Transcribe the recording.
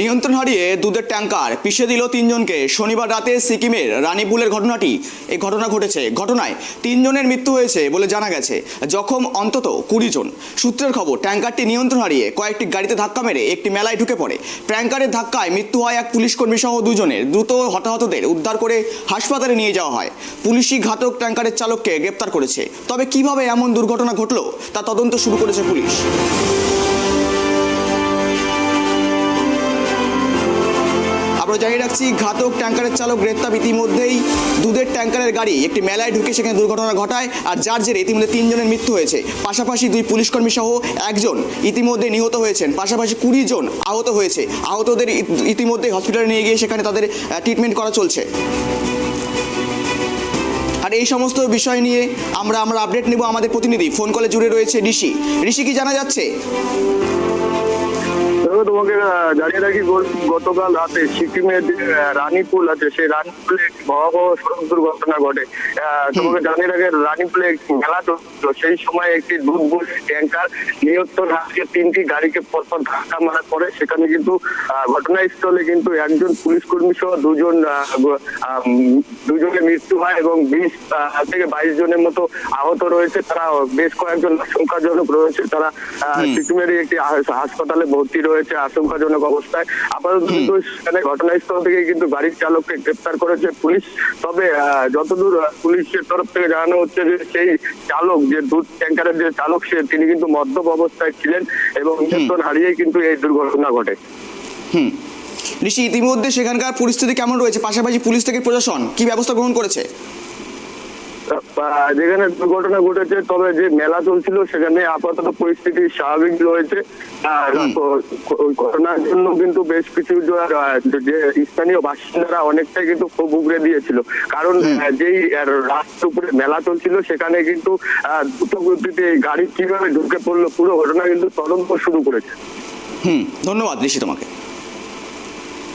নিয়ন্ত্রণ হারিয়ে দুধের ট্যাঙ্কার পিষে দিল তিনজনকে। শনিবার রাতে সিকিমের রানীপুলের ঘটনাটি। এই ঘটনা ঘটেছে। ঘটনায় তিনজনের মৃত্যু হয়েছে বলে জানা গেছে। জখম অন্তত কুড়ি জন। সূত্রের খবর ট্যাঙ্কারটি নিয়ন্ত্রণ হারিয়ে কয়েকটি গাড়িতে ধাক্কা মেরে একটি মেলায় ঢুকে পড়ে। ট্যাঙ্কারের ধাক্কায় মৃত্যু হয় এক পুলিশ কর্মী সহ দুজনের। দ্রুত হতাহতদের উদ্ধার করে হাসপাতালে নিয়ে যাওয়া হয়। পুলিশি ঘাতক ট্যাঙ্কারের চালককে গ্রেপ্তার করেছে। তবে কীভাবে এমন দুর্ঘটনা ঘটলো, তা তদন্ত শুরু করেছে পুলিশ। আমরা জানিয়ে রাখছি, ঘাতক ট্যাঙ্কারের চালক গ্রেপ্তার ইতিমধ্যেই দুধের ট্যাঙ্কারের গাড়ি, একটি মেলায় ঢুকে সেখানে দুর্ঘটনা ঘটায় আর যার জেরে ইতিমধ্যে তিনজনের মৃত্যু হয়েছে। পাশাপাশি দুই পুলিশ কর্মী সহ একজন ইতিমধ্যে নিহত হয়েছেন, পাশাপাশি কুড়ি জন আহত হয়েছে। আহতদের ইত- ইতিমধ্যে হসপিটালে নিয়ে গিয়ে সেখানে তাদের ট্রিটমেন্ট করা চলছে। আর এই সমস্ত বিষয় নিয়ে আমরা আমরা আপডেট নেব আমাদের প্রতিনিধি। ফোন কলে জুড়ে রয়েছে ঋষি। ঋষি, কি জানা যাচ্ছে? তোমাকে জানিয়ে রাখি গতকাল রাতে সিকিমের যে রানীপুল আছে সেই রানীপুলে একটি ভয়াবহ সড়ক দুর্ঘটনা ঘটে। তোমাকে জানিয়ে রাখি রানীপুলে একটি মেলা চলছিল। সেই সময় একটি দুধ বসি ট্যাঙ্কার নিয়ন্ত্রণ হারিয়ে তিনটি গাড়িকে পরপর ধাক্কা মারার পরে সেখানে কিন্তু আহ, ঘটনাস্থলে কিন্তু একজন পুলিশ কর্মী সহ দুজন দুজনের মৃত্যু হয় এবং বিশ থেকে বাইশ জনের মতো আহত রয়েছে। তারা বেশ কয়েকজন আশঙ্কাজনক রয়েছে। তারা আহ, সিকিমেরই একটি হাসপাতালে ভর্তি রয়েছে। আশঙ্কাজনক অবস্থায়। আপাতত কিন্তু সেখানে ঘটনাস্থল থেকে কিন্তু গাড়ির চালককে গ্রেপ্তার করেছে পুলিশ। তবে যতদূর পুলিশের তরফ থেকে জানানো হচ্ছে যে সেই চালক যে দুধ ট্যাঙ্কারের যে চালক সে তিনি কিন্তু মদ্যপ অবস্থায় ছিলেন এবং নিয়ন্ত্রণ হারিয়ে কিন্তু এই দুর্ঘটনা ঘটে। হুম। ইতিমধ্যে সেখানকার পরিস্থিতি কেমন রয়েছে? পাশাপাশি পুলিশ থেকে প্রশাসন কি ব্যবস্থা গ্রহণ করেছে? যেখানে দুর্ঘটনা ঘটেছে তবে যে মেলা চলছিল সেখানে আপাতত পরিস্থিতি স্বাভাবিক রয়েছে। আর ঘটনার জন্য কিন্তু বেশ কিছু যে স্থানীয় বাসিন্দারা অনেকটাই কিন্তু ক্ষোভ উগড়ে দিয়েছিল। কারণ যেই রাস্তার উপরে মেলা চলছিল সেখানে কিন্তু আহ, দ্রুত গতিতে এই গাড়ি কীভাবে ঢুকে পড়ল পুরো ঘটনা কিন্তু তদন্ত শুরু করেছে। হুম ধন্যবাদ ঋষি তোমাকে।